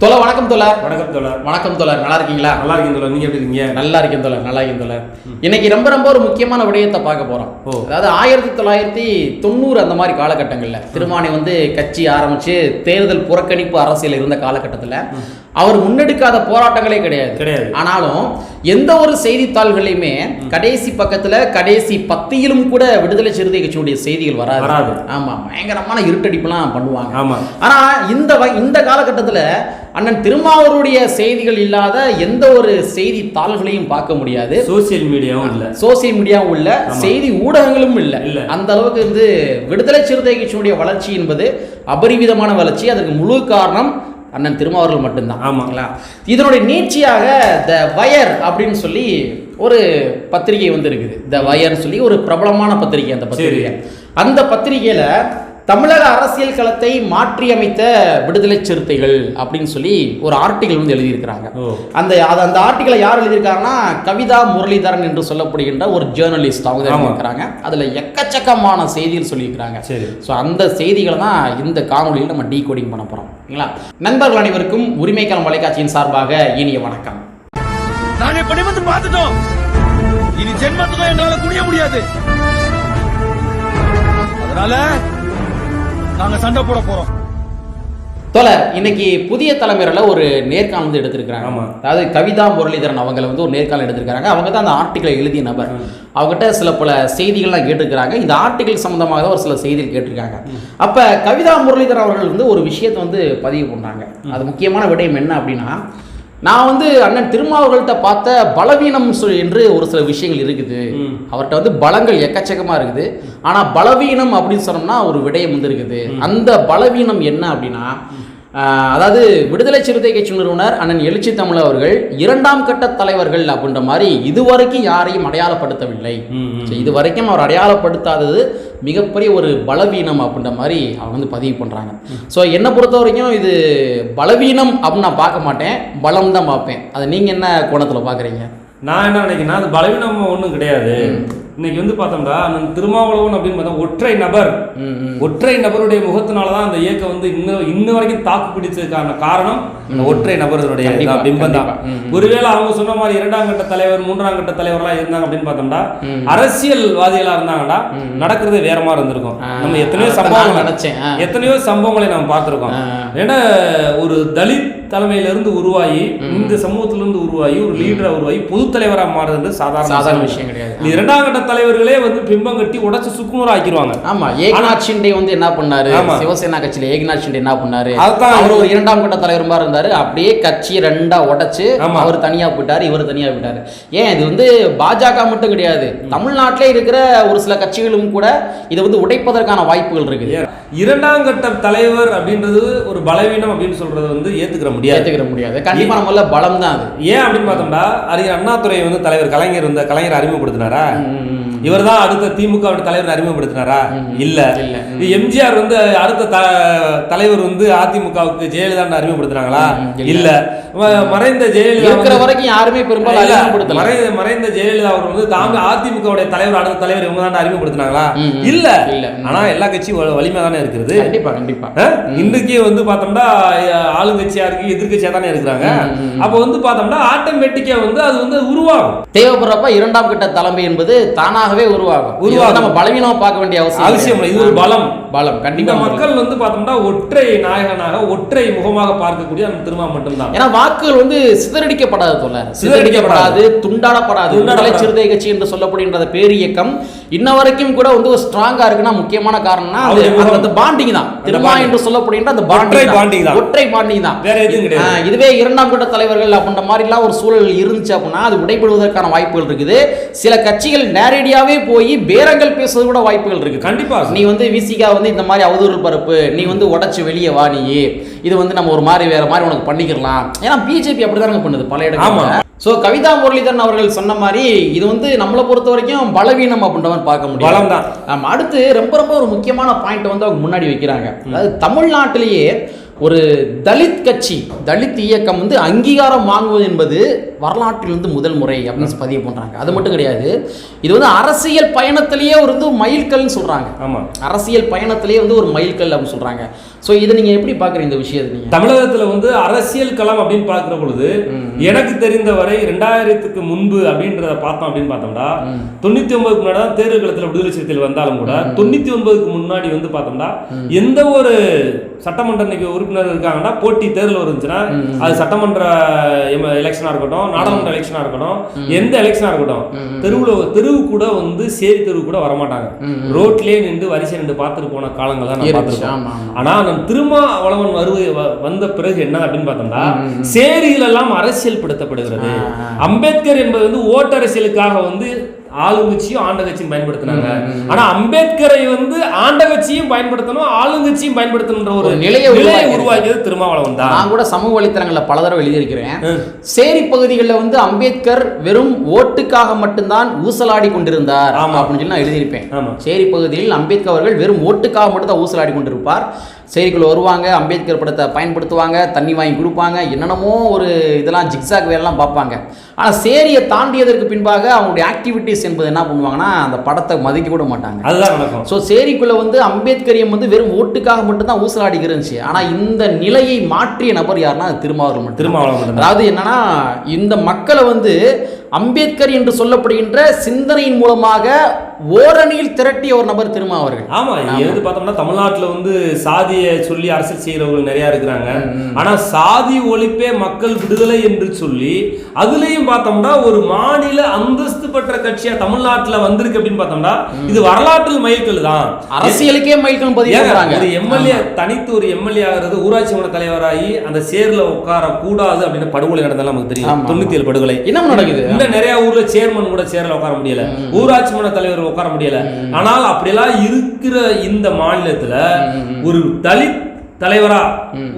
தொலை வணக்கம் தொலை வணக்கம் தோழர் வணக்கம் தோழர் நல்லா இருக்கீங்களா? நல்லா இருக்கீங்க தோழர் நீங்க எப்படி இருக்கீங்க? நல்லா இருக்கேன் தோழர் நல்லா இருக்கேன் தோழர் இன்னைக்கு ரொம்ப ரொம்ப ஒரு முக்கியமான விடயத்தை பார்க்க போறோம். அதாவது ஆயிரத்தி தொள்ளாயிரத்தி தொண்ணூறு அந்த மாதிரி காலகட்டங்கள்ல திருமானி வந்து கட்சி ஆரம்பிச்சு தேர்தல் புறக்கணிப்பு அரசியல் இருந்த காலகட்டத்துல அவர் முன்னெடுக்காத போராட்டங்களே கிடையாது. கிடையாது. ஆனாலும் எந்த ஒரு செய்தித்தாள்களையுமே கடைசி பக்கத்துல கடைசி பத்தியிலும் கூட விடுதலை சிறுத்தை கட்சியுடைய செய்திகள் வராது. ஆமா பயங்கரமான இருட்டடிப்புலாம் பண்ணுவாங்க. ஆமா. ஆனா இந்த இந்த காலகட்டத்துல அண்ணன் திருமாவூருடைய செய்திகள் இல்லாத எந்த ஒரு செய்தி தாள்களையும் பார்க்க முடியாது. சோசியல் மீடியாவும் இல்ல. சோசியல் மீடியாவும் இல்ல. செய்தி ஊடகங்களும் இல்ல. இல்ல. அந்த அளவுக்கு வந்து விடுதலை சிறுத்தை கட்சியினுடைய வளர்ச்சி என்பது அபரிவிதமான வளர்ச்சி. அதற்கு முழு காரணம் அண்ணன் திருமாவர்கள் மட்டும்தான். ஆமா. ஆமாங்களா இதனுடைய நீட்சியாக த வயர் அப்படின்னு சொல்லி ஒரு பத்திரிகை வந்து இருக்குது த வயர்னு சொல்லி ஒரு பிரபலமான பத்திரிகை அந்த பத்திரிகை. அந்த பத்திரிகையில தமிழக அரசியல் களத்தை மாற்றியமைத்த விடுதலை சிறுத்தைகள் அப்படின்னு சொல்லி ஒரு ஆர்டிகல் வந்து எழுதியிருக்கிறாங்க. ஓ. அந்த அந்த ஆர்டிகளை யார் எழுதியிருக்காங்கன்னா கவிதா முரளிதரன் என்று சொல்லப்படுகின்ற ஒரு ஜேர்னலிஸ்ட் அவங்க. எழுதியிருக்கிறாங்க. அதுல எக்கச்சக்கமான செய்திகள் சொல்லியிருக்கிறாங்க. சரி. ஸோ அந்த செய்திகளை தான் இந்த காணொளியில் நம்ம டீ கோடிங் பண்ண போகிறோம் ஓகேங்களா நண்பர்கள் அனைவருக்கும் உரிமைக்காலம் தொலைக்காட்சியின் சார்பாக இனிய வணக்கம். நாங்க இப்ப நிமிர்ந்து பார்த்துட்டோம். இனி ஜென்மத்துக்கும் எங்களால குனிய முடியாது. அதனால நாங்க சண்டை போட போறோம். தோழர் இன்னைக்கு புதிய தலைமுறையில் ஒரு நேர்காணல் வந்து எடுத்திருக்கிறாங்க. ஆமா. அதாவது கவிதா முரளிதரன் அவங்கள வந்து ஒரு நேர்காணல் எடுத்திருக்காங்க. அவங்க தான் அந்த ஆர்டிக்கலை எழுதிய நபர். அவங்ககிட்ட சில பல செய்திகள்லாம் கேட்டிருக்கிறாங்க. இந்த ஆர்டிக்கல் சம்பந்தமாக தான் ஒரு சில செய்திகள் கேட்டிருக்காங்க. அப்ப கவிதா முரளிதரன் அவர்கள் வந்து ஒரு விஷயத்தை வந்து பதிவு பண்ணாங்க. அது முக்கியமான விடயம் என்ன அப்படின்னா நான் வந்து அண்ணன் திருமாவர்கள்ட்ட பார்த்த பலவீனம் சொல் என்று ஒரு சில விஷயங்கள் இருக்குது. அவர்கிட்ட வந்து பலங்கள் எக்கச்சக்கமா இருக்குது. ஆனா பலவீனம் அப்படின்னு சொன்னோம்னா ஒரு விடயம் வந்து இருக்குது. அந்த பலவீனம் என்ன அப்படின்னா அதாவது விடுதலை சிறுத்தை கட்சி நிறுவனர் அண்ணன் எழுச்சி தமிழ் அவர்கள் இரண்டாம் கட்ட தலைவர்கள் அப்படின்ற மாதிரி இதுவரைக்கும் யாரையும் அடையாளப்படுத்தவில்லை. இது வரைக்கும் அவர் அடையாளப்படுத்தாதது மிகப்பெரிய ஒரு பலவீனம் அப்படின்ற மாதிரி அவங்க வந்து பதிவு பண்ணுறாங்க ஸோ என்னை பொறுத்த வரைக்கும் இது பலவீனம் அப்படின்னு நான் பார்க்க மாட்டேன். பலம் தான் பார்ப்பேன். அது நீங்கள் என்ன கோணத்தில் பார்க்குறீங்க? நான் என்ன நினைக்கிறேன்னா அது பலவீனம் ஒன்றும் கிடையாது. இன்னைக்கு வந்து பார்த்தோம்னா அண்ணன் திருமாவளவன் அப்படின்னு பார்த்தா ஒற்றை நபர். ஒற்றை நபருடைய முகத்தினால தான் அந்த இயக்கம் வந்து இன்னும் இன்ன வரைக்கும் தாக்கு பிடிச்சதுக்கான காரணம் ஒற்றை நபர்களுடைய பிம்பம் தான். ஒருவேளை அவங்க சொன்ன மாதிரி இரண்டாம் கட்ட தலைவர் மூன்றாம் கட்ட தலைவர்லாம் இருந்தாங்க அப்படின்னு பார்த்தோம்னா ம். அரசியல்வாதிகளா இருந்தாங்கன்னா நடக்கிறது வேற மாதிரி இருந்திருக்கும். நம்ம எத்தனையோ சம்பவங்கள் நான் நினைச்சேன். எத்தனையோ சம்பவங்களை நம்ம பார்த்திருக்கோம். ஏன்னா ஒரு தலித் தலைமையில இருந்து உருவாகி இந்த சமூகத்துல இருந்து உருவாகி ஒரு லீடரா உருவாகி பொது தலைவரா மாறுறது சாதாரண சாதாரண விஷயம். கிடையாது. இரண்டாம் கட்ட தலைவர்களே வந்து பிம்பம் கட்டி உடைச்சு சுக்குநூறு ஆக்கிடுவாங்க ஆமா ஏக்நாத் ஷிண்டே வந்து என்ன பண்ணாரு. சிவசேனா கட்சியில ஏக்நாத் ஷிண்டே என்ன பண்ணாரு? அதுதான். அவர் ஒரு இரண்டாம் கட்ட தலைவர் மாதிரி இருந்தாரு. அப்படியே கட்சியை ரெண்டா உடைச்சு. அவர் தனியா போயிட்டாரு இவர் தனியா போயிட்டாரு. ஏன் இது வந்து பாஜக மட்டும் கிடையாது. தமிழ்நாட்டிலே இருக்கிற ஒரு சில கட்சிகளும் கூட இதை வந்து உடைப்பதற்கான வாய்ப்புகள் இருக்குது. இரண்டாம் கட்ட தலைவர் அப்படின்றது ஒரு பலவீனம் அப்படின்னு சொல்றது வந்து ஏத்துக்கிற முடியாது. ஏத்துக்கிற முடியாது. கண்டிப்பா நம்மள பலம் தான் அது. ஏன் அப்படின்னு பார்த்தோம்னா அறிஞர் அண்ணாதுரை வந்து தலைவர் கலைஞர் வந்து கலைஞர் அறிமுகப்படுத்தினாரா? இவர் தான் அடுத்த திமுக தலைவர் அறிமுகப்படுத்தினாரா? இல்ல. எம்ஜிஆர் வந்து அடுத்த தலைவர் வந்து அதிமுகவுக்கு ஜெயலலிதா அறிமுகப்படுத்தினாங்களா? இல்ல. மறைந்த ஜெயலலிதா இருக்கிற வரைக்கும் யாருமே பெரும்பாலும் மறைந்த மறைந்த ஜெயலலிதா அவர் வந்து தாங்க அதிமுக தலைவர் அடுத்த தலைவர் இவங்க தான் அறிமுகப்படுத்தினாங்களா. இல்ல. இல்ல. ஆனா எல்லா கட்சியும் வலிமை தானே இருக்கிறது கண்டிப்பா கண்டிப்பா. அஹ்? இன்னைக்கு வந்து பார்த்தோம்னா ஆளுங்கட்சியா இருக்கு எதிர்கட்சியா தானே இருக்கிறாங்க. அப்போ வந்து பார்த்தோம்னா ஆட்டோமேட்டிக்கா வந்து அது வந்து உருவாகும். தேவைப்படுறப்ப இரண்டாம் கட்ட தலைமை என்பது தானாகவே உருவாகும். வந்து நம்ம பலவீனமா பார்க்க வேண்டிய அவசியம் அவசியம். இது ஒரு. பலம் பலம் கண்டிப்பா மக்கள் வந்து பார்த்தோம்னா ஒற்றை நாயகனாக ஒற்றை முகமாக பார்க்கக்கூடிய அந்த திருமா மட்டும்தான் ஏன்னா வாக்குகள் வந்து சிதறடிக்கப்படாது தோழர் சிதறடிக்கப்படாது. துண்டாடப்படாது சிறுத்தை கட்சி என்று சொல்லப்படுகின்ற அந்த பேர் இயக்கம் இன்ன வரைக்கும் கூட வந்து ஒரு ஸ்ட்ராங்கா இருக்குன்னா முக்கியமான காரணம்னா அது. அந்த பாண்டிங் தான். திருமா. என்று சொல்லப்படுகின்ற அந்த பாண்டிங் bonding தான். ஒற்றை பாண்டிங் தான். வேற எதுவும் கிடையாது. இதுவே இரண்டாம் கட்ட தலைவர்கள் அப்படின்ற மாதிரிலாம் ஒரு சூழல் இருந்துச்சு அப்படின்னா அது உடைபடுவதற்கான வாய்ப்புகள் இருக்குது. சில கட்சிகள் நேரடியாவே போய் பேரங்கள் பேசுறது கூட வாய்ப்புகள் இருக்குது. கண்டிப்பா. நீ வந்து விசிகா வந்து இந்த மாதிரி அவதூறு பரப்பு நீ வந்து உடைச்சு வெளியே வா நீ இது வந்து நம்ம ஒரு மாதிரி வேற மாதிரி உனக்கு பண்ணிக்கலாம் ஏன்னா பிஜேபி அப்படிதானங்க பண்ணுது பல ஆமா. இடங்கள்ல ஸோ கவிதா முரளிதரன் அவர்கள் சொன்ன மாதிரி இது வந்து நம்மளை பொறுத்த வரைக்கும் பலவீனம் அப்படின்ற மாதிரி பார்க்க முடியும் பலம் தான் அடுத்து ரொம்ப ரொம்ப ஒரு முக்கியமான பாயிண்ட் வந்து அவங்க முன்னாடி வைக்கிறாங்க. அதாவது தமிழ்நாட்டிலேயே ஒரு தலித் கட்சி தலித் இயக்கம் வந்து அங்கீகாரம் வாங்குவது என்பது வரலாற்றில் வந்து முதல் முறை அப்படின்னு பதிவு பண்றாங்க. அது மட்டும் கிடையாது. இது வந்து அரசியல் பயணத்திலேயே ஒரு வந்து மைல்கல்னு சொல்றாங்க. ஆமா. அரசியல் பயணத்திலேயே வந்து ஒரு மைல்கல் அப்படின்னு சொல்றாங்க. ஸோ இதை நீங்க எப்படி பாக்குறீங்க இந்த விஷயத்தை நீங்க? தமிழகத்துல வந்து அரசியல் களம் அப்படின்னு பார்க்கிற பொழுது எனக்கு தெரிந்த வரை ரெண்டாயிரத்துக்கு முன்பு அப்படின்றத பார்த்தோம் அப்படின்னு பார்த்தோம்னா தொண்ணூத்தி ஒன்பதுக்கு முன்னாடி தான் தேர்தல் களத்துல விடுதலை சிறுத்தைகள் வந்தாலும் கூட தொண்ணூத்தி ஒன்பதுக்கு முன்னாடி வந்து பார்த்தோம்னா எந்த ஒரு சட்டமன்ற உறுப்பினர் இருக்காங்கன்னா போட்டி தேர்தல் இருந்துச்சுன்னா அது சட்டமன்ற எலெக்ஷனா இருக்கட்டும் நாடாளுமன்ற எலெக்ஷனா இருக்கட்டும் எந்த எலெக்ஷனா இருக்கட்டும் தெருவுல தெருவு கூட வந்து சேரி தெருவு கூட வரமாட்டாங்க. ரோட்லயே நின்று வரிசை நின்று பார்த்துட்டு போன காலங்கள் தான். பார்த்திருக்கோம். ஆமா, ஆமா. ஆனா நான் திருமாவளவன் வருவ வ- வந்த பிறகு என்ன அப்படின்னு பார்த்தோம்னா சேரிகள் எல்லாம் அரசியல் படுத்தப்படுகிறது அம்பேத்கர் என்பது வந்து ஓட்டரசியலுக்காக வந்து ஆளுங்கட்சியும் ஆண்ட கட்சியும் பயன்படுத்தினாங்க ஆனா அம்பேத்கரை வந்து ஆண்ட கட்சியும் பயன்படுத்தணும் ஆளுங்கட்சியும் பயன்படுத்தணுன்ற ஒரு ஒரு நிலையை உருவாக்கியது. திருமாவளவன் தான். நான் கூட சமூக வலைத்தளங்களில் பல தடவை எழுதியிருக்கிறேன். சேரி பகுதிகளில் வந்து அம்பேத்கர் வெறும் ஓட்டுக்காக மட்டும்தான் ஊசலாடி கொண்டிருந்தார். அப்படின்னு சொல்லி நான் எழுதியிருப்பேன். சேரி பகுதியில் அம்பேத்கர் அவர்கள் வெறும் ஓட்டுக்காக மட்டும் தான் ஊசலாடி கொண்டிருப்பார். சேரிக்குள்ள வருவாங்க அம்பேத்கர் படத்தை பயன்படுத்துவாங்க தண்ணி வாங்கி கொடுப்பாங்க என்னென்னமோ ஒரு இதெல்லாம் ஜிக்ஸாக் வேலைலாம் பார்ப்பாங்க. ஆனால் சேரியை தாண்டியதற்கு பின்பாக அவங்களுடைய ஆக்டிவிட்டீஸ் என்பது என்ன பண்ணுவாங்கன்னா அந்த படத்தை மதிக்க கூட மாட்டாங்க. அதுதான் நடக்கும். ஸோ சேரிக்குள்ள வந்து அம்பேத்கரியம் வந்து வெறும் ஓட்டுக்காக மட்டும்தான் ஊசலாடிக்கு இருந்துச்சு. ஆனால் இந்த நிலையை மாற்றிய நபர் யாருன்னா திருமாவளவன் திருமாவளவன். அதாவது என்னன்னா இந்த மக்களை வந்து அம்பேத்கர் என்று சொல்லப்படுகின்ற சிந்தனையின் மூலமாக ஓரணியில் திரட்டிய ஒரு நபர் திருமா அவர்கள். ஆமா எது பார்த்தோம்னா தமிழ்நாட்டுல வந்து சாதியை சொல்லி அரசியல் செய்யறவங்க நிறைய இருக்கிறாங்க. ஆனா சாதி ஒழிப்பே மக்கள் விடுதலை என்று சொல்லி அதுலயும் பார்த்தோம்னா ஒரு மாநில அந்தஸ்து பெற்ற கட்சியா தமிழ்நாட்டுல வந்திருக்கு அப்படின்னு பார்த்தோம்னா இது வரலாற்றில் மைல்கல் தான். அரசியலுக்கே மைல்கல் பதிவு ஒரு எம்எல்ஏ தனித்து ஒரு எம்எல்ஏ ஆகிறது ஊராட்சி மன்ற தலைவராகி அந்த சேர்ல உட்கார கூடாது அப்படின்னு படுகொலை நடந்தாலும் நமக்கு தெரியும். தொண்ணூத்தி ஏழு படுகொலை. என்ன நடக்குது? இந்த நிறைய ஊர்ல சேர்மன் கூட சேர்ல உட்கார முடியல. ஊராட்சி மன்ற தலைவர் உட்கார முடியல. ஆனால் அப்படியெல்லாம் இருக்கிற இந்த மாநிலத்துல ஒரு தலித் தலைவரா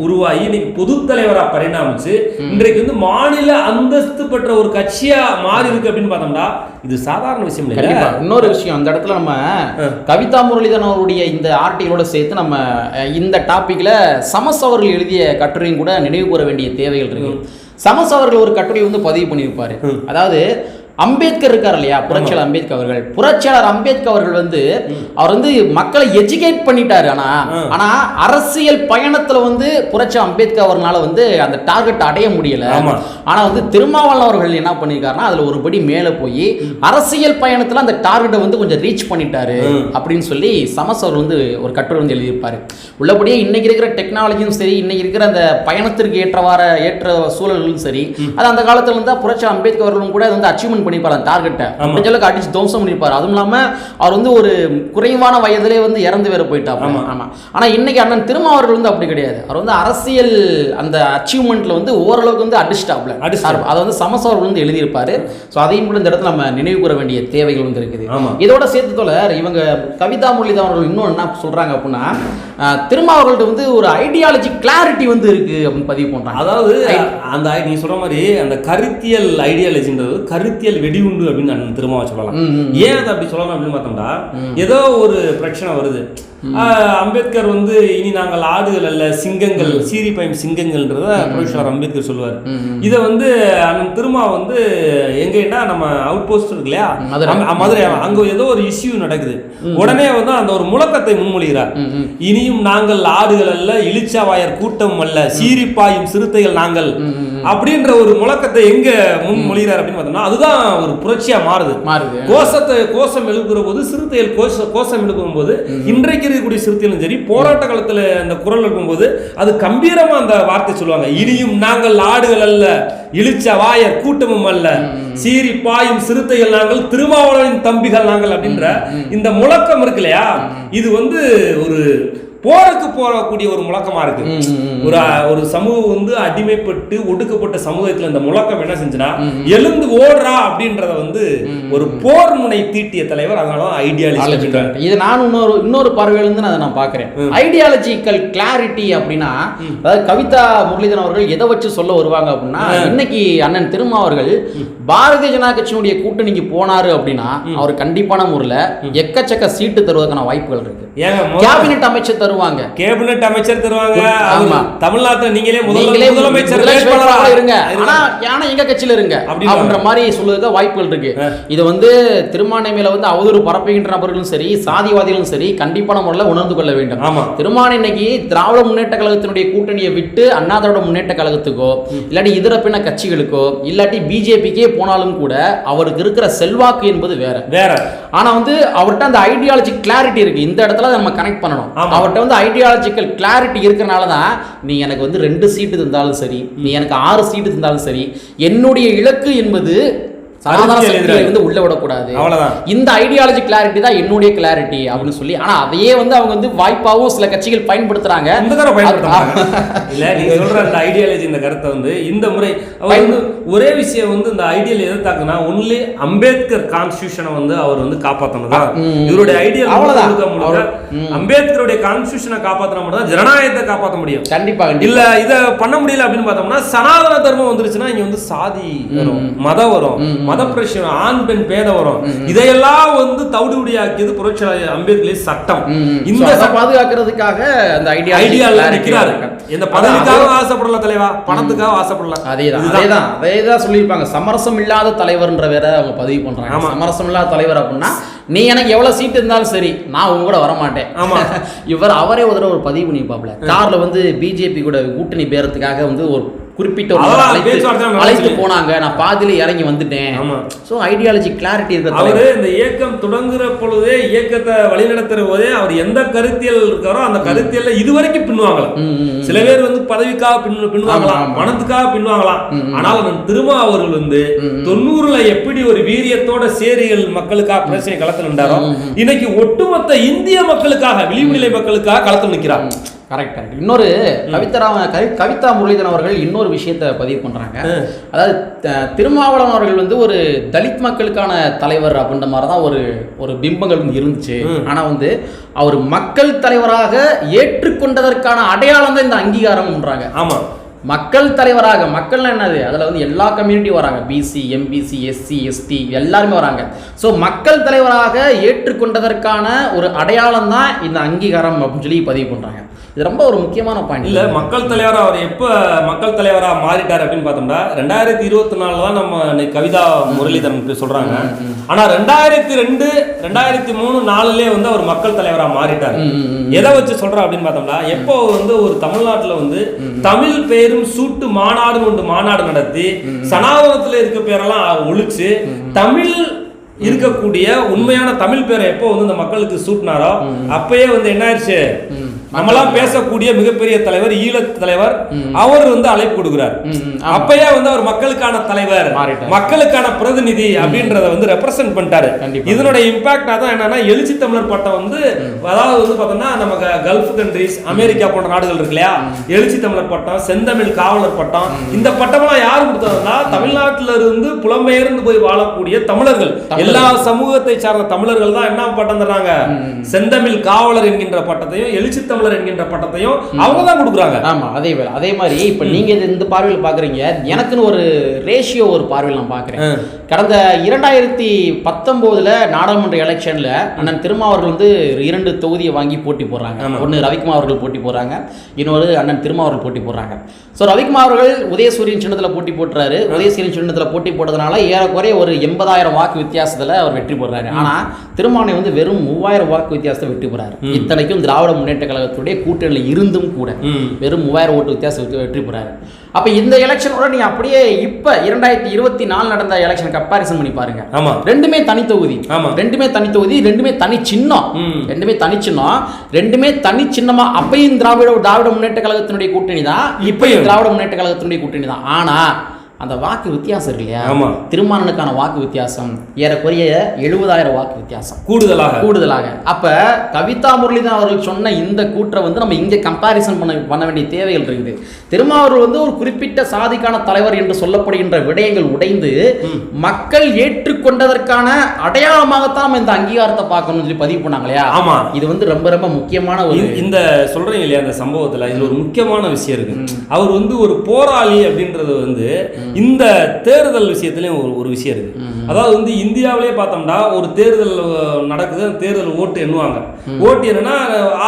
உருவாகி இன்னைக்கு பொது தலைவரா பரிணாமிச்சு இன்றைக்கு வந்து மாநில அந்தஸ்து பெற்ற ஒரு கட்சியா மாறி இருக்கு அப்படின்னு பார்த்தோம்னா இது சாதாரண விஷயம் இல்ல இன்னொரு விஷயம் அந்த இடத்துல நம்ம கவிதா முரளிதரன் அவருடைய இந்த ஆர்டிகளோட சேர்த்து நம்ம இந்த டாபிக்ல சமஸ் அவர்கள் எழுதிய கட்டுரையும் கூட நினைவு கூற வேண்டிய தேவைகள் இருக்கு. சமஸ் அவர்கள் ஒரு கட்டுரை வந்து பதிவு பண்ணியிருப்பாரு. அதாவது அம்பேத்கர் இருக்கார் இல்லையா? புரட்சியாளர் அம்பேத்கர் அவர்கள். புரட்சியாளர் அம்பேத்கர் அவர்கள் வந்து அவர் வந்து மக்களை எஜுகேட் பண்ணிட்டாரு ஆனா. ஆனா அரசியல் பயணத்துல வந்து புரட்சி அம்பேத்கர் அவர்களால வந்து அந்த டார்கெட் அடைய முடியல. ஆனா வந்து திருமாவளவன் அவர்கள் என்ன பண்ணியிருக்காருன்னா அதுல ஒரு படி மேல போய் அரசியல் பயணத்துல அந்த டார்கெட்டை வந்து கொஞ்சம் ரீச் பண்ணிட்டாரு அப்படின்னு சொல்லி சமஸ் அவர் வந்து ஒரு கட்டுரை வந்து எழுதியிருப்பாரு. உள்ளபடியே இன்னைக்கு இருக்கிற டெக்னாலஜியும் சரி இன்னைக்கு இருக்கிற அந்த பயணத்திற்கு ஏற்றவாற ஏற்ற சூழல்களும் சரி அது அந்த காலத்துல இருந்தா புரட்சி அம்பேத்கர் அவர்களும் கூட வந்து அச்சீவ்மெண்ட் பண்ணிப்பார் அந்த டார்கெட்டை முடிஞ்ச அளவுக்கு அடிச்சு துவம்சம் பண்ணியிருப்பார் அதுவும் இல்லாம அவர் வந்து ஒரு குறைவான வயதிலே வந்து இறந்து வேற போயிட்டார் ஆமா. ஆமா. ஆனா இன்னைக்கு அண்ணன் திருமா அவர்கள் வந்து அப்படி கிடையாது. அவர் வந்து அரசியல் அந்த அச்சீவ்மெண்ட்ல வந்து ஓரளவுக்கு வந்து அடிச்சிட்டாப்ல. அதை வந்து சமஸ் அவர்கள் வந்து எழுதியிருப்பாரு. ஸோ அதையும் கூட இந்த இடத்துல நம்ம நினைவு கூற வேண்டிய தேவைகள் வந்து இருக்குது. இதோட சேர்த்து தோழர் இவங்க கவிதா முரளிதரன் அவர்கள் இன்னும் என்ன சொல்றாங்க அப்படின்னா அஹ், திருமா அவர்கள்ட்ட வந்து ஒரு ஐடியாலஜி கிளாரிட்டி வந்து இருக்கு அப்படின்னு பதிவு பண்றாங்க. அதாவது அந்த நீ சொல்ற மாதிரி அந்த கருத்தியல் ஐடியாலஜின்றது கருத்தியல் வெடிகுண்டு அப்படின்னு நான் திரும்ப சொல்லலாம். ஏன் அதை அப்படி சொல்லலாம் அப்படின்னு பார்த்தோம்னா ஏதோ ஒரு பிரச்சனை வருது. அம்பேத்கர் வந்து இனி நாங்கள் ஆடுகள் அல்ல சிங்கங்கள் சீரி பயம் சிங்கங்கள்ன்றத புரட்சியாளர் அம்பேத்கர் சொல்லுவார். இதை வந்து அண்ணன் திருமா வந்து எங்கன்னா நம்ம அவுட் போஸ்ட் இருக்கு இல்லையா மதுரை. அங்க- ஏதோ ஒரு இஷ்யூ நடக்குது. உடனே வந்து அந்த ஒரு முழக்கத்தை முன்மொழிகிறார். இனியும் நாங்கள் ஆடுகள் அல்ல இளிச்சாவாயர் கூட்டம் அல்ல சீரிப்பாயும் சிறுத்தைகள் நாங்கள். அப்படின்ற ஒரு முழக்கத்தை எங்க முன்மொழிகிறார் அப்படின்னு பார்த்தோம்னா அதுதான் ஒரு புரட்சியா மாறுது. மாறுது. கோஷத்தை கோஷம் எழுப்புற போது சிறுத்தைகள் கோஷ கோஷம் எழுப்பும் போது இன்றைக்கு இருக்கக்கூடிய சிறுத்தைகளும் சரி போராட்ட காலத்துல அந்த குரல் எழுப்பும்போது அது கம்பீரமா அந்த வார்த்தை சொல்லுவாங்க. இனியும் நாங்கள் ஆடுகள் அல்ல இழிச்ச வாயர் கூட்டமும் அல்ல. சீறி பாயும் சிறுத்தைகள் நாங்கள் திருமாவளவனின் தம்பிகள் நாங்கள் அப்படின்ற இந்த முழக்கம் இருக்கு இல்லையா? இது வந்து ஒரு போருக்கு போகக்கூடிய ஒரு முழக்கமா இருக்கு. ஒரு ஒரு சமூகம் வந்து அடிமைப்பட்டு ஒடுக்கப்பட்ட சமூகத்துல இந்த முழக்கம் என்ன செஞ்சுனா எழுந்து ஓடுறா அப்படின்றத வந்து ஒரு போர் முனை தீட்டிய தலைவர் அதனால ஐடியாலஜி இது நான் இன்னொரு இன்னொரு பார்வையிலிருந்து நான் நான் பார்க்குறேன். ஐடியாலஜிக்கல் கிளாரிட்டி அப்படின்னா அதாவது கவிதா முரளிதரன் அவர்கள் எதை வச்சு சொல்ல வருவாங்க அப்படின்னா இன்னைக்கு அண்ணன் திருமா அவர்கள் பாரதிய ஜனதா கட்சியினுடைய கூட்டணிக்கு போனாரு அப்படின்னா அவர் கண்டிப்பான முறையில் எக்கச்சக்க சீட்டு தருவதற்கான வாய்ப்புகள் இருக்கு. கேபினெட் அமைச்சர் தருவாங்க. கேபினட் அமைச்சர் தருவாங்க. ஆமா. தமிழ்நாட்டுல நீங்களே முதலமைச்சர் இருங்க. ஆனா யானை எங்க கட்சியில இருங்க. அப்படின்ற மாதிரி சொல்லுறதுக்கு வாய்ப்புகள் இருக்கு. இது வந்து திருமானை மேல வந்து அவதூறு பரப்புகின்ற நபர்களும் சரி சாதிவாதிகளும் சரி கண்டிப்பான முறையில் உணர்ந்து கொள்ள வேண்டும். ஆமா. திருமான் இன்னைக்கு திராவிட முன்னேற்ற கழகத்தினுடைய கூட்டணியை விட்டு அண்ணா திராவிட முன்னேற்ற கழகத்துக்கோ இல்லாட்டி இதர பின்ன கட்சிகளுக்கோ இல்லாட்டி பிஜேபிக்கே போனாலும் கூட அவருக்கு இருக்கிற செல்வாக்கு என்பது வேற. வேற. ஆனா வந்து அவர்கிட்ட அந்த ஐடியாலஜி கிளாரிட்டி இருக்கு இந்த இடத்துல நம்ம கனெக்ட் பண்ணணும். அவர்கிட்ட வந்து ஐடியாலஜிக்கல் கிளாரிட்டி இருக்கறனால தான் நீ எனக்கு வந்து ரெண்டு சீட்டு தந்தாலும் சரி நீ எனக்கு ஆறு சீட்டு தந்தாலும் சரி என்னுடைய இலக்கு என்பது சனாதன சக்தியை. வந்து உள்ள விடக்கூடாது. அவ்வளவுதான். இந்த ஐடியாலஜி கிளாரிட்டி தான் என்னுடைய கிளாரிட்டி அப்படின்னு சொல்லி ஆனா அதையே வந்து அவங்க வந்து வாய்ப்பாவும் சில கட்சிகள் பயன்படுத்துறாங்க. இந்த தடவை பயன்படுத்த இல்ல நீங்க சொல்ற அந்த ஐடியாலஜி இந்த கருத்தை வந்து இந்த முறை அவர் வந்து ஒரே விஷயம் வந்து இந்த ஐடியல் எதிர்த்தாக்குனா ஒன்லி அம்பேத்கர் கான்ஸ்டியூஷனை வந்து அவர் வந்து காப்பாத்தணும் இவருடைய ஐடியல் அவ்வளவுதான். அம்பேத்கருடைய கான்ஸ்டியூஷனை காப்பாத்தின மட்டும் தான் ஜனநாயகத்தை காப்பாற்ற முடியும். கண்டிப்பா இல்ல இத பண்ண முடியல அப்படின்னு பார்த்தோம்னா சனாதன தர்மம் வந்துருச்சுன்னா இங்க வந்து சாதி வரும் மதம் வரும். மத பிரச்சனை ஆண் பெண் பேதம் வரும் இதையெல்லாம் வந்து தவிடுபடி ஆக்கியது புரட்சி அம்பேத்கர் சட்டம் இந்த பாதுகாக்கிறதுக்காக அந்த ஐடியா ஐடியால நிக்கிறாரு. இந்த பதவிக்காக ஆசைப்படல தலைவா? பணத்துக்காக ஆசைப்படல. அதேதான். அதேதான் அதேதான் சொல்லியிருப்பாங்க. சமரசம் இல்லாத தலைவர்ன்ற வேற அவங்க பதிவு பண்றாங்க. சமரசம் இல்லாத தலைவர் அப்படின்னா நீ எனக்கு எவ்வளவு சீட் இருந்தாலும் சரி நான் உங்க கூட வர மாட்டேன் ஆமா. இவர் அவரே ஒரு தடவை ஒரு பதிவு பண்ணிப்பாப்ல கார்ல வந்து பிஜேபி கூட கூட்டணி பேரத்துக்காக வந்து ஒரு குறிப்பிட்ட ஒரு அழைத்து. அழைத்து போனாங்க. நான் பாதியில இறங்கி வந்துட்டேன். ஐடியாலஜி கிளாரிட்டி அவரு இந்த இயக்கம் தொடங்குற பொழுதே இயக்கத்தை வழிநடத்துற போதே அவர் எந்த கருத்தியல் இருக்காரோ அந்த கருத்தியல்ல இதுவரைக்கும் பின்னுவாங்களாம் ம், ம், ம். சில பேர் வந்து பதவிக்காக பின் பின்வாங்கலாம். பணத்துக்காக பின்வாங்கலாம் ஆனால் அவர்கள் வந்து தொண்ணூறுல எப்படி ஒரு வீரியத்தோட சேரிகள் மக்களுக்காக பிரச்சனை களத்தில் நின்றாரோ இன்னைக்கு ஒட்டுமொத்த இந்திய மக்களுக்காக விளிம்புநிலை மக்களுக்காக களத்தில் நிற்கிறார். கரெக்ட் கரெக்ட் இன்னொரு கவிதரா கவி- கவிதா முரளிதரன் அவர்கள் இன்னொரு விஷயத்தை பதிவு பண்றாங்க. அதாவது திருமாவளவன் அவர்கள் வந்து ஒரு தலித் மக்களுக்கான தலைவர் அப்படின்ற மாதிரி தான் ஒரு ஒரு பிம்பங்கள் வந்து இருந்துச்சு. ஆனா வந்து அவர் மக்கள் தலைவராக ஏற்றுக்கொண்டதற்கான அடையாளம் தான் இந்த அங்கீகாரம்ன்றாங்க. ஆமா. மக்கள் தலைவராக மக்கள்னா என்னது? அதில் வந்து எல்லா கம்யூனிட்டியும் வராங்க. பிசி எம்பிசி எஸ்சி எஸ்டி எல்லாருமே வராங்க. ஸோ மக்கள் தலைவராக ஏற்றுக்கொண்டதற்கான ஒரு அடையாளம் தான் இந்த அங்கீகாரம் அப்படின்னு சொல்லி பதிவு பண்றாங்க. இது ரொம்ப ஒரு முக்கியமான பாயிண்ட் இல்ல மக்கள் தலைவரா அவர் எப்ப மக்கள் தலைவரா மாறிட்டார் அப்படின்னு பார்த்தோம்னா ரெண்டாயிரத்தி இருபத்தி நாலுல தான் நம்ம கவிதா முரளிதரன் பத்தி சொல்றாங்க. ஆனா ரெண்டாயிரத்தி ரெண்டு ரெண்டாயிரத்தி மூணு நாலுலயே வந்து அவர் மக்கள் தலைவரா மாறிட்டார். எதை வச்சு சொல்றோம் அப்படின்னு பார்த்தோம்னா எப்போ வந்து ஒரு தமிழ்நாட்டுல வந்து தமிழ் பேரும் சூட்டு மாநாடுன்னு ஒன்று மாநாடு நடத்தி சனாதனத்துல இருக்க பேரெல்லாம் ஒழிச்சு தமிழ் இருக்கக்கூடிய உண்மையான தமிழ் பேரை எப்போ வந்து இந்த மக்களுக்கு சூட்டினாரோ அப்பயே வந்து என்ன ஆயிடுச்சு நம்மளாம் பேசக்கூடிய மிகப்பெரிய தலைவர் ஈழத் தலைவர் அவர் வந்து அழைப்பு கொடுக்கிறார். அப்பயே வந்து அவர் மக்களுக்கான தலைவர். மக்களுக்கான பிரதிநிதி அப்படின்றத வந்து ரெப்ரசென்ட் பண்ணிட்டாரு. இதனுடைய இம்பாக்ட் அதான் என்னன்னா எழுச்சி தமிழர் பட்டம் வந்து அதாவது வந்து பார்த்தோம்னா நம்ம கல்ஃப் கண்ட்ரிஸ் அமெரிக்கா போன்ற நாடுகள் இருக்கு இல்லையா? எழுச்சி தமிழர் பட்டம் செந்தமிழ் காவலர் பட்டம் இந்த பட்டம்லாம் யார் கொடுத்ததுன்னா தமிழ்நாட்டில இருந்து புலம்பெயர்ந்து போய் வாழக்கூடிய தமிழர்கள். எல்லா சமூகத்தை சார்ந்த தமிழர்கள் தான் என்ன பட்டம் தர்றாங்க? செந்தமிழ் காவலர் என்கின்ற பட்டத்தையும் எழுச்சி தமிழர் என்கின்ற பட்டத்தையும் அவங்க தான் கொடுக்குறாங்க. ஆமா அதே வேலை அதே மாதிரி இப்ப நீங்க இது இந்த பார்வையில் பாக்குறீங்க எனக்குன்னு ஒரு ரேஷியோ ஒரு பார்வையில் நான் பாக்குறேன். கடந்த இரண்டாயிரத்தி பத்தொன்பதுல நாடாளுமன்ற எலெக்ஷன்ல அண்ணன் திருமாவர்கள் வந்து இரண்டு தொகுதியை வாங்கி போட்டி போடுறாங்க. ஒன்னு ரவிக்குமார் அவர்கள் போட்டி போடுறாங்க இன்னொரு அண்ணன் திருமாவர்கள் போட்டி போடுறாங்க. ஸோ ரவிக்குமார் அவர்கள் உதயசூரியன் சின்னத்துல போட்டி போட்டுறாரு உதயசூரியன் சின்னத்துல போட்டி போட்டதுனால ஏறக்குறைய ஒரு எண்பதாயிரம் வாக்கு வித்தியாசத்துல அவர் வெற்றி போடுறாரு ஆனா திருமானை வந்து வெறும் மூவாயிரம் வாக்கு வித்தியாசத்தை வெற்றி போறாரு. இத்தனைக்கும் திராவிட முன்னேற்ற கழகத்துடைய கூட்டணியில் இருந்தும் கூட. வெறும் மூவாயிரம் ஓட்டு வித்தியாசம் வெற்றி- போறாரு அப்ப இந்த எலெக்ஷனோட நீங்க அப்படியே இப்ப இரண்டாயிரத்தி இருபத்தி நாலு நடந்த எலெக்ஷன் கம்பாரிசன் பண்ணி பாருங்க ஆமா ரெண்டுமே தனி தொகுதி ஆமா. ரெண்டுமே தனி தொகுதி ரெண்டுமே தனி சின்னம். ரெண்டுமே தனி சின்னம் ரெண்டுமே தனி சின்னமா அப்பயும் திராவிட திராவிட முன்னேற்ற கழகத்தினுடைய கூட்டணி தான் இப்பயும் இப்பயும். திராவிட முன்னேற்ற கழகத்தினுடைய கூட்டணி தான் ஆனா அந்த வாக்கு வித்தியாசம் இருக்கு இல்லையா? ஆமா. திருமானனுக்கான வாக்கு வித்தியாசம் ஏறக்குறைய எழுபதாயிரம் வாக்கு வித்தியாசம். கூடுதலாக. கூடுதலாக. அப்ப கவிதா முரளிதரன் அவர்கள் சொன்ன இந்த கூற்றை வந்து நம்ம இங்க கம்பாரிசன் பண்ண பண்ண வேண்டிய தேவைகள் இருக்குது. திருமாவூர் வந்து ஒரு குறிப்பிட்ட சாதிக்கான தலைவர் என்று சொல்லப்படுகின்ற விடயங்கள் உடைந்து மக்கள் ஏற்றுக்கொண்டதற்கான அடையாளமாகத்தான் நம்ம இந்த அங்கீகாரத்தை பார்க்கணும்னு சொல்லி பதிவு பண்ணாங்க இல்லையா? ஆமா. இது வந்து ரொம்ப ரொம்ப முக்கியமான ஒரு இந்த- சொல்றீங்க இல்லையா அந்த சம்பவத்துல இதுல ஒரு முக்கியமான விஷயம் இருக்கு. அவர் வந்து ஒரு போராளி அப்படின்றது வந்து இந்த தேர்தல் விஷயத்துலயும் ஒரு ஒரு விஷயம் இருக்கு. அதாவது வந்து இந்தியாவிலே பார்த்தோம்னா ஒரு தேர்தல் நடக்குது அந்த தேர்தல் ஓட்டு எண்ணுவாங்க. ஓட்டு என்னன்னா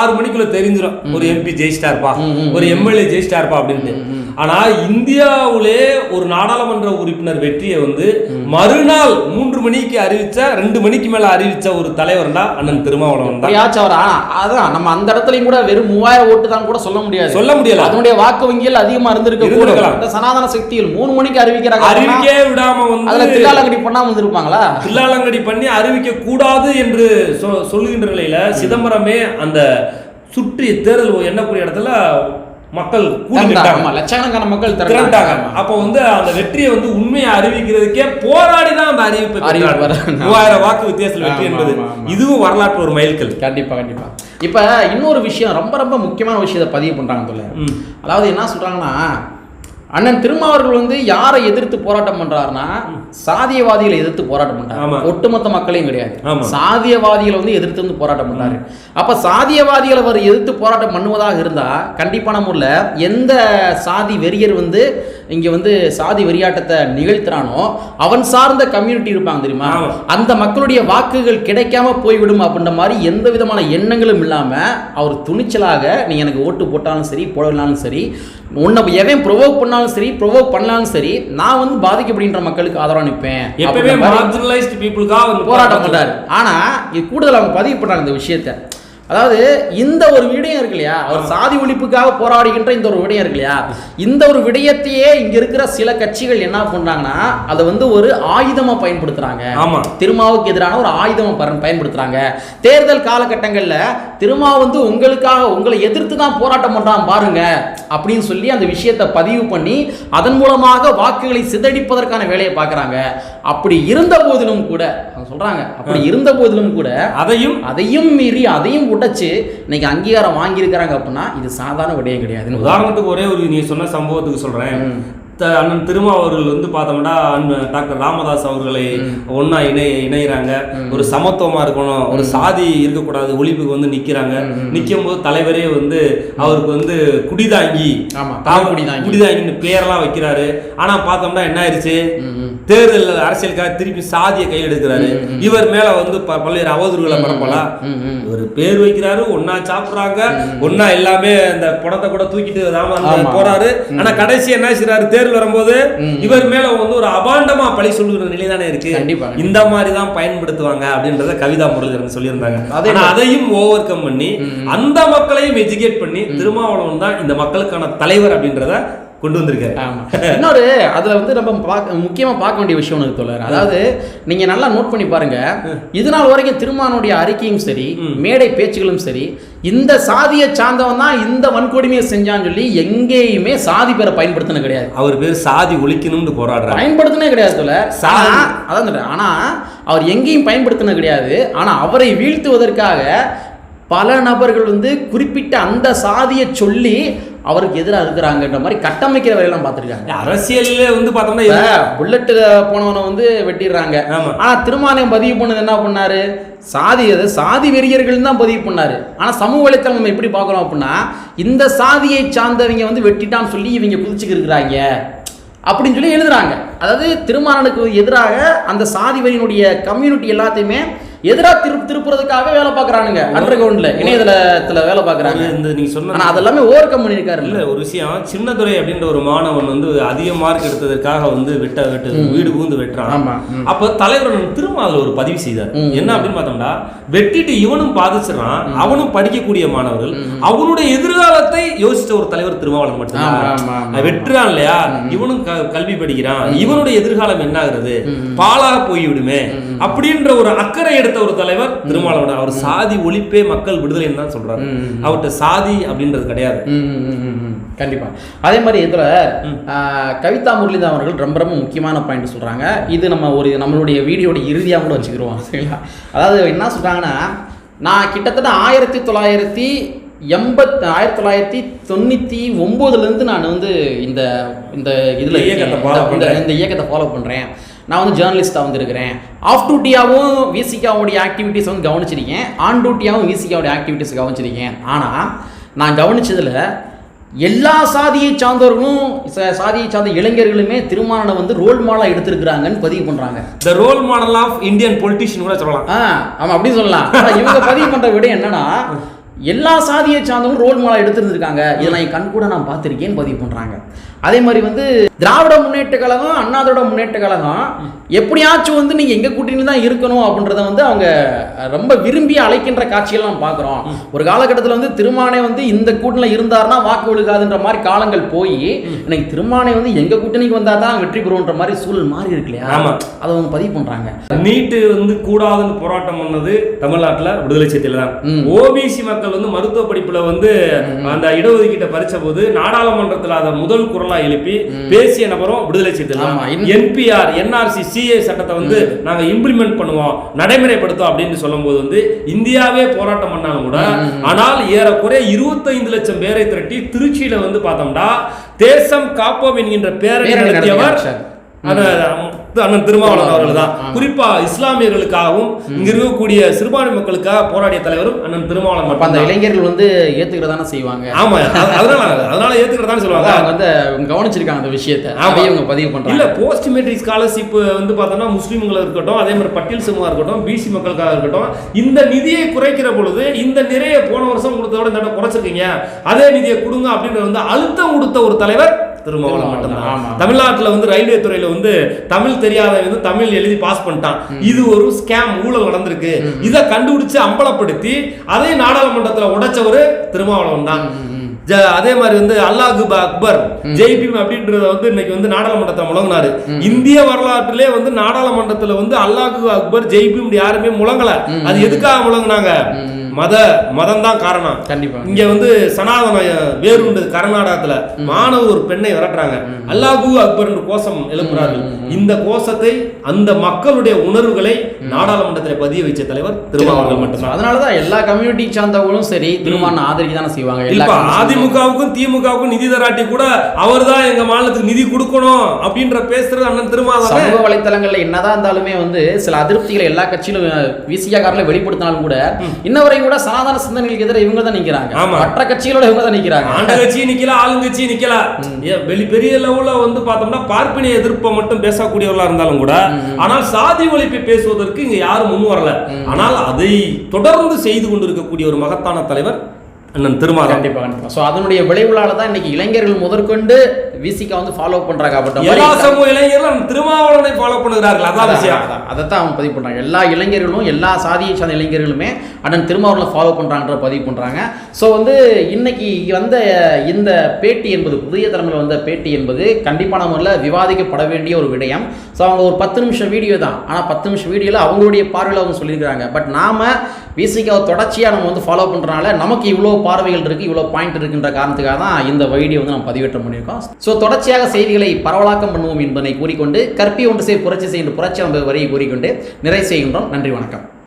ஆறு மணிக்குள்ள தெரிஞ்சிடும் ஒரு எம்பி ஜெயிச்சிட்டாருப்பா. ஒரு எம்எல்ஏ ஜெயிச்சிட்டாருப்பா அப்படின்ட்டு. ஆனா இந்தியாவிலே ஒரு நாடாளுமன்ற உறுப்பினர் வெற்றியை வந்து மறுநாள் மூன்று மணிக்கு அறிவிச்ச ரெண்டு மணிக்கு மேல அறிவிச்ச ஒரு தலைவர்னா அண்ணன் திருமாவளவன் தான். அவர்? அதான் நம்ம அந்த இடத்துலயும் கூட வெறும் மூவாயிரம் ஓட்டு தான் கூட சொல்ல முடியாது. சொல்ல முடியல. அதனுடைய வாக்கு வங்கிகள் அதிகமா இருந்திருக்க சனாதன சக்திகள் மூணு மணிக்கு அறிவிக்கிறாங்க அப்படின்னா, அறிவிக்கவே விடாம அதுல வந்து தில்லாலங்கடி பண்ணாம வந்திருப்பாங்களா? தில்லாலங்கடி பண்ணி அறிவிக்க கூடாது என்று சொல்லுகின்ற நிலையில சிதம்பரமே அந்த சுற்றி தேர்தல் எண்ணக்கூடிய இடத்துல மக்கள் கூடி திரண்டாங்க. நிட்டாங்க ஆமா, லட்சக்கணக்கான மக்கள் திரண்டாங்க. அப்ப வந்து அந்த வெற்றியை வந்து உண்மையை அறிவிக்கிறதுக்கே போராடி தான் அந்த அறிவிப்பை மூவாயிரம் வாக்கு வித்தியாசத்தில் வெற்றி என்பது. இதுவும் வரலாற்று ஒரு மைல்கல். கண்டிப்பா கண்டிப்பா. இப்ப இன்னொரு விஷயம் ரொம்ப ரொம்ப முக்கியமான விஷயத்தை பதிவு பண்றாங்க தோழர் ம். அதாவது என்ன சொல்றாங்கன்னா அண்ணன் திருமாவர்கள் வந்து யாரை எதிர்த்து போராட்டம் பண்றாருன்னா சாதியவாதிகளை எதிர்த்து போராட்டம். பண்றாரு ஒட்டுமொத்த மக்களையும் கிடையாது. சாதியவாதிகளை வந்து எதிர்த்து வந்து போராட்டம் பண்றாரு அப்ப சாதியவாதிகளை அவர் எதிர்த்து போராட்டம் பண்ணுவதாக இருந்தா கண்டிப்பான முறையில் எந்த சாதி வெறியர் வந்து இங்க வந்து சாதி வெறியாட்டத்தை நிகழ்த்துறானோ அவன் சார்ந்த கம்யூனிட்டி இருப்பாங்க தெரியுமா. அந்த மக்களுடைய வாக்குகள் கிடைக்காம போய்விடும் அப்படின்ற மாதிரி எந்த விதமான எண்ணங்களும் இல்லாம அவர் துணிச்சலாக நீ எனக்கு ஓட்டு போட்டாலும் சரி போடலாலும் சரி உன்னை எவன் ப்ரொவோக் பண்ணாலும் சரி ப்ரொவோக் பண்ணாலும் சரி நான் வந்து பாதிக்கப்படுகின்ற மக்களுக்கு ஆதரவா நிற்பேன் எப்பவுமே போராட்டம் பண்றாரு. ஆனா இது கூடுதல் அவங்க பதிவு பண்றாங்க இந்த விஷயத்த. அதாவது இந்த ஒரு விடயம் இருக்கு இல்லையா? அவர் சாதி ஒழிப்புக்காக போராடுகின்ற இந்த ஒரு விடயம் இருக்கு இல்லையா? இந்த ஒரு விடயத்தையே இங்க இருக்கிற சில கட்சிகள் என்ன பண்றாங்கன்னா அதை வந்து ஒரு ஆயுதமா பயன்படுத்துறாங்க. ஆமா. திருமாவுக்கு எதிரான ஒரு ஆயுதமா பயன்படுத்துறாங்க. தேர்தல் காலகட்டங்கள்ல திருமா வந்து உங்களுக்காக உங்களை எதிர்த்து தான் போராட்டம் பண்றான் பாருங்க அப்படின்னு சொல்லி அந்த விஷயத்தை பதிவு பண்ணி அதன் மூலமாக வாக்குகளை சிதறடிப்பதற்கான வேலையை பார்க்கறாங்க. அப்படி இருந்த போதிலும் கூட சொல்றாங்க. அப்படி இருந்த போதிலும் கூட அதையும் அதையும் மீறி அதையும் உடைச்சு இன்னைக்கு அங்கீகாரம் வாங்கியிருக்கிறாங்க அப்படின்னா இது சாதாரண விடயம் கிடையாதுன்னு உதாரணத்துக்கு ஒரே ஒரு நீ சொன்ன சம்பவத்துக்கு சொல்றேன். அண்ணன் திருமா அவர்கள் வந்து பார்த்தோம்னா டாக்டர் ராமதாஸ் அவர்களை ஒண்ணா இணை இணைகிறாங்க ஒரு சமத்துவமா இருக்கணும். ஒரு சாதி இருக்கக்கூடாது ஒழிப்புக்கு வந்து நிக்கிறாங்க. நிக்கும் போது தலைவரே வந்து அவருக்கு வந்து குடிதாங்கி. குடிதாங்கின்னு பேரெல்லாம் வைக்கிறாரு. ஆனா பார்த்தோம்னா என்ன ஆயிடுச்சு. தேர்தல் அரசியலுக்காக திருப்பி சாதியை கையில் எடுக்கிறாரு இவர் மேல வந்து பல்வேறு அவதூறுகளை பரப்பலாம். ஒரு பேர் வைக்கிறாரு ஒன்னா சாப்பிடுறாங்க. ஒன்னா எல்லாமே அந்த படத்தை கூட தூக்கிட்டு ராமன். போறாரு. ஆனா கடைசி என்ன செய்றாரு? தேர்தல் வரும்போது இவர் மேல வந்து ஒரு அபாண்டமா பழி சொல்லுகிற நிலை தானே இருக்கு. இந்த மாதிரி தான் பயன்படுத்துவாங்க அப்படின்றத கவிதா முரளிதரன் சொல்லியிருந்தாங்க. அதையும் ஓவர் கம் பண்ணி அந்த மக்களையும் எஜுகேட் பண்ணி திருமாவளவன் தான் இந்த மக்களுக்கான தலைவர் அப்படின்றத கொண்டு வந்திருக்காரு. ஆமா. இன்னொரு அதுல வந்து நம்ம பார்க்க முக்கியமா பார்க்க வேண்டிய விஷயம் ஒன்று தோழர். அதாவது நீங்க நல்லா நோட் பண்ணி பாருங்க. இது நாள் வரைக்கும் திருமானுடைய அறிக்கையும் சரி மேடை பேச்சுகளும் சரி இந்த சாதியை சார்ந்தவன் தான் இந்த வன்கொடுமையை செஞ்சான்னு சொல்லி எங்கேயுமே சாதி பேரை பயன்படுத்தினது கிடையாது. அவர் பேர் சாதி ஒழிக்கணும்னு போராடுறாரு. பயன்படுத்தினே கிடையாது தோழர். அதான் சொல்றேன். ஆனா அவர் எங்கேயும் பயன்படுத்தினது கிடையாது. ஆனா அவரை வீழ்த்துவதற்காக பல நபர்கள் வந்து குறிப்பிட்ட அந்த சாதியை சொல்லி அவருக்கு எதிராக இருக்கிறாங்கன்ற மாதிரி கட்டமைக்கிற வேலையெல்லாம் பார்த்துருக்காங்க. அரசியல்ல வந்து பார்த்தோம்னா புல்லட்டில் போனவனை வந்து வெட்டிடுறாங்க. ஆமா. ஆனா திருமாலயம் பதிவு பண்ணது என்ன பண்ணாரு? சாதி அது சாதி வெறியர்கள் தான் பதிவு பண்ணாரு. ஆனா சமூக வலைத்தளம் நம்ம எப்படி பார்க்குறோம் அப்படின்னா இந்த சாதியை சார்ந்தவங்க வந்து வெட்டிட்டான்னு சொல்லி இவங்க குதிச்சுக்கு இருக்கிறாங்க. அப்படின்னு சொல்லி எழுதுறாங்க. அதாவது திருமாறனுக்கு எதிராக அந்த சாதி வெறியினுடைய கம்யூனிட்டி எல்லாத்தையுமே எதிராக திரு திருப்புறதுக்காக வேலை பார்க்குறானுங்க அண்டர் கிரவுண்டில் இணையதளத்தில் வேலை பார்க்குறாங்க. இந்த நீங்க சொன்ன அதெல்லாமே ஓவர் கம் பண்ணியிருக்காரு இல்ல ஒரு விஷயம் சின்னதுரை அப்படின்ற ஒரு மாணவன் வந்து அதிக மார்க் எடுத்ததற்காக வந்து வெட்ட வெட்டு வீடு பூந்து வெட்டுறான். ஆமா ம். அப்ப தலைவர் திரும்ப அதுல ஒரு பதிவு செய்தார். என்ன அப்படின்னு பார்த்தோம்னா வெட்டிட்டு இவனும் பாதிச்சிடறான் அவனும் படிக்கக்கூடிய மாணவர்கள் அவனுடைய எதிர்காலத்தை யோசிச்ச ஒரு தலைவர் திருமாவளவன் ஆமா, மட்டும்தான் வெட்டுறான் இல்லையா? இவனும் கல்வி படிக்கிறான். இவனுடைய எதிர்காலம் என்ன ஆகுறது? பாலா போய்விடுமே. அப்படின்ற ஒரு அக்கறை எடுத்த ஒரு தலைவர் திருமாவளவன் அவர் சாதி ஒழிப்பே மக்கள் விடுதலைன்னு தான் சொல்றாரு. அவர்கிட்ட சாதி அப்படின்றது கிடையாது. கண்டிப்பா. அதே மாதிரி இதுல கவிதா முரளிதரன் அவர்கள் ரொம்ப ரொம்ப முக்கியமான பாயிண்ட் சொல்றாங்க. இது நம்ம ஒரு நம்மளுடைய வீடியோட இறுதியா கூட வச்சுக்கிறோம் சரிங்களா? அதாவது என்ன சொல்றாங்கன்னா நான் கிட்டத்தட்ட ஆயிரத்தி தொள்ளாயிரத்தி எண்பத் ஆயிரத்தி தொள்ளாயிரத்தி தொண்ணூற்றி ஒம்போதுலேருந்து நான் வந்து இந்த இந்த இதில் இயக்கத்தை இந்த இயக்கத்தை ஃபாலோ பண்ணுறேன் நான் வந்து ஜேர்னலிஸ்ட்டாக வந்திருக்கிறேன். ஆஃப் டியூட்டியாகவும் விசிகாவுடைய ஆக்டிவிட்டீஸ் வந்து கவனிச்சிருக்கேன். On டியூட்டியாகவும் விசிகாவுடைய activities கவனிச்சிருக்கேன். ஆனால் நான் கவனிச்சதுல எல்லா சாதியை சார்ந்தவர்களும் சாதியை சார்ந்த இளைஞர்களுமே திருமாவளவனை வந்து ரோல் மாடலாக எடுத்திருக்கிறாங்கன்னு பதிவு பண்றாங்க. The role model of Indian politician கூட சொல்லலாம். ஆ ஆமா அப்படி சொல்லலாம். இவங்க பதிவு பண்ற விட என்னன்னா எல்லா சாதியை சார்ந்தவங்களும் ரோல் மாடல் எடுத்திருந்திருக்காங்க. இதை நான் என் கண் கூட நான் பார்த்திருக்கேன்னு பதிவு பண்றாங்க. அதே மாதிரி வந்து திராவிட முன்னேற்ற கழகம் அண்ணாதோட முன்னேற்ற கழகம் எப்படியாச்சும் வந்து நீங்க எங்க கூட்டணியில் தான் இருக்கணும் அப்படின்றத வந்து அவங்க ரொம்ப விரும்பி அழைக்கின்ற காட்சிகள் நம்ம பார்க்குறோம். ஒரு காலகட்டத்தில் வந்து திருமானே வந்து இந்த கூட்டணியில் இருந்தாருன்னா வாக்கு விழுகாதுன்ற மாதிரி காலங்கள் போய் இன்னைக்கு திருமானே வந்து எங்க கூட்டணிக்கு வந்தா தான் வெற்றி பெறுவோன்ற மாதிரி சூழல் மாறி இருக்கு இல்லையா? ஆமா. அதை அவங்க பதிவு பண்றாங்க. நீட்டு வந்து கூடாதுன்னு போராட்டம் பண்ணது தமிழ்நாட்டுல விடுதலை சிறுத்தையில தான். ஓபிசி மக்கள் வந்து மருத்துவ படிப்புல வந்து அந்த இடஒதுக்கீட்டை பறிச்ச போது நாடாளுமன்றத்துல அதை முதல் குரலா எழுப்பி பேசிய நபரும் விடுதலை இன்- என்பிஆர் என்ஆர்சி சிஏ சட்டத்தை வந்து நாங்க இம்ப்ளிமெண்ட் பண்ணுவோம் நடைமுறைப்படுத்தும் அப்படின்னு சொல்லும்போது வந்து இந்தியாவே போராட்டம் பண்ணாலும் கூட ஆனால் ஏறக்குறைய இருபத்தைந்து லட்சம் பேரை திரட்டி திருச்சியில வந்து பார்த்தோம்னா தேசம் காப்போம் என்கின்ற பேரணி நடத்தியவர் அண்ணன் திருமாவளவன் அவர்கள் தான். குறிப்பா இஸ்லாமியர்களுக்காகவும் இங்க இருக்கக்கூடிய சிறுபான்மை மக்களுக்காக போராடிய தலைவரும் அண்ணன் திருமாவளவன் அந்த. இளைஞர்கள் வந்து ஏத்துக்கிறதானே செய்வாங்க? ஆமா அத- அதனால அதனால ஏத்துக்கிறதான்னு சொல்லுவாங்க. அவங்க வந்து கவனிச்சிருக்காங்க அந்த விஷயத்தை. அதையும் அவங்க பதிவு இல்ல பண்றாங்க. போஸ்ட் மெட்ரிக் ஸ்காலர்ஷிப் வந்து பார்த்தோம்னா முஸ்லீம்கள் இருக்கட்டும் அதே மாதிரி பட்டியல் சமூகம் இருக்கட்டும் பிசி மக்களுக்காக இருக்கட்டும் இந்த நிதியை குறைக்கிற பொழுது இந்த நிறைய போன வருஷம் கொடுத்ததோட இந்த குறைச்சிருக்கீங்க. அதே நிதியை கொடுங்க அப்படின்னு வந்து அழுத்தம் கொடுத்த ஒரு தலைவர் திருமாவளவன், மட்டும்தான். தமிழ்நாட்டுல வந்து ரயில்வே துறையில வந்து தமிழ் தெரியாதவன் வந்து தமிழ் எழுதி பாஸ் பண்ணிட்டான். இது ஒரு ஸ்கேம் ஊழல் நடந்திருக்கு. இதை கண்டுபிடிச்சு அம்பலப்படுத்தி அதே நாடாளுமன்றத்துல உடைச்சவரு திருமாவளவன் தான். அதே மாதிரி வந்து அல்லாஹ் அக்பர் ஜெய்பீம் அப்படின்றத வந்து இன்னைக்கு வந்து நாடாளுமன்றத்தை முழங்கினாரு. இந்திய வரலாற்றிலே வந்து நாடாளுமன்றத்துல வந்து அல்லாஹ் அக்பர் ஜெய்பீம் யாருமே முழங்கல. அது எதுக்காக முழங்குனாங்க? மத மதம் தான் காரணம். கண்டிப்பா. இங்க வந்து சனாதன வேறுண்டு கர்நாடகத்துல மாணவ ஒரு பெண்ணை விரட்டுறாங்க. அல்லாஹூ அக்பர் கோஷம் எழுப்புறார்கள். இந்த கோஷத்தை அந்த மக்களுடைய உணர்வுகளை நாடாளுமன்றத்தில் பதிய வச்ச தலைவர் திருமாவளவன் மட்டும்தான். அதனாலதான் எல்லா கம்யூனிட்டி சார்ந்தவங்களும் சரி திருமணம் ஆதரிக்க தானே செய்வாங்க. இப்ப அதிமுகவுக்கும் திமுகவுக்கும் நிதி தராட்டி கூட அவர் தான் எங்க மாநிலத்துக்கு நிதி கொடுக்கணும் அப்படின்ற பேசுறது அண்ணன் திருமாவளவன். சமூக வலைத்தளங்கள்ல என்னதான் இருந்தாலுமே வந்து சில அதிருப்திகளை எல்லா கட்சியிலும் விசிகாரில் வெளிப்படுத்தினாலும் கூட இன்ன வரையும் கூட சனாதன சிந்தனைகளுக்கு எதிராக இவங்க தான் நிக்கிறாங்க. ஆமா. மற்ற கட்சிகளோட இவங்க தான் நிக்கிறாங்க. ஆண்ட கட்சி நிக்கல ஆளுங்கட்சி நிக்கல. வெளி பெரிய லெவல்ல வந்து பார்த்தோம்னா பார்ப்பினிய எதிர்ப்பை மட்டும் பேசக்கூடியவர்களா இருந்தாலும் கூட ஆனால் சாதி ஒழிப்பை பேசுவதற்கு இங்க யாரும் முன் வரல. ஆனால் அதை தொடர்ந்து செய்து கொண்டிருக்கக்கூடிய ஒரு மகத்தான தலைவர் அண்ணன் திருமாவளவன் கண்டிப்பா கண்டிப்பா. ஸோ அதனுடைய விளைவுகளால தான் இன்னைக்கு இளைஞர்கள் முதற்கொண்டு விசிகா வந்து ஃபாலோ பண்றாங்க அப்படின்ற எல்லா சமூக இளைஞர்களும் திருமாவளவனை ஃபாலோ பண்ணுகிறார்கள். அதான் விஷயம். அதைத்தான் அவங்க பதிவு பண்றாங்க. எல்லா இளைஞர்களும் எல்லா சாதியை சார்ந்த இளைஞர்களுமே அண்ணன் திருமாவளவனை ஃபாலோ பண்றான்ற பதிவு பண்றாங்க. ஸோ வந்து இன்னைக்கு வந்த இந்த பேட்டி என்பது புதிய தலைமையில் வந்த பேட்டி என்பது கண்டிப்பான முறையில் விவாதிக்கப்பட வேண்டிய ஒரு விடயம். ஸோ அவங்க ஒரு பத்து நிமிஷம் வீடியோ தான். ஆனால் பத்து நிமிஷம் வீடியோவில் அவங்களுடைய பார்வையில் அவங்க சொல்லியிருக்கிறாங்க. பட் நாம விசிகாவை தொடர்ச்சியாக நம்ம வந்து ஃபாலோ பண்ணுறனால நமக்கு இவ்வளோ பார்வைகள் இருக்குது இவ்வளோ பாயிண்ட் இருக்குன்ற காரணத்துக்காக தான் இந்த வீடியோ வந்து நம்ம பதிவேற்றம் பண்ணியிருக்கோம். ஸோ தொடர்ச்சியாக செய்திகளை பரவலாக்கம் பண்ணுவோம் என்பதை கூறிக்கொண்டு கற்பி ஒன்று செய் புரட்சி செய்கின்ற புரட்சி வரியை கூறிக்கொண்டு நிறைவு செய்கின்றோம். நன்றி வணக்கம்.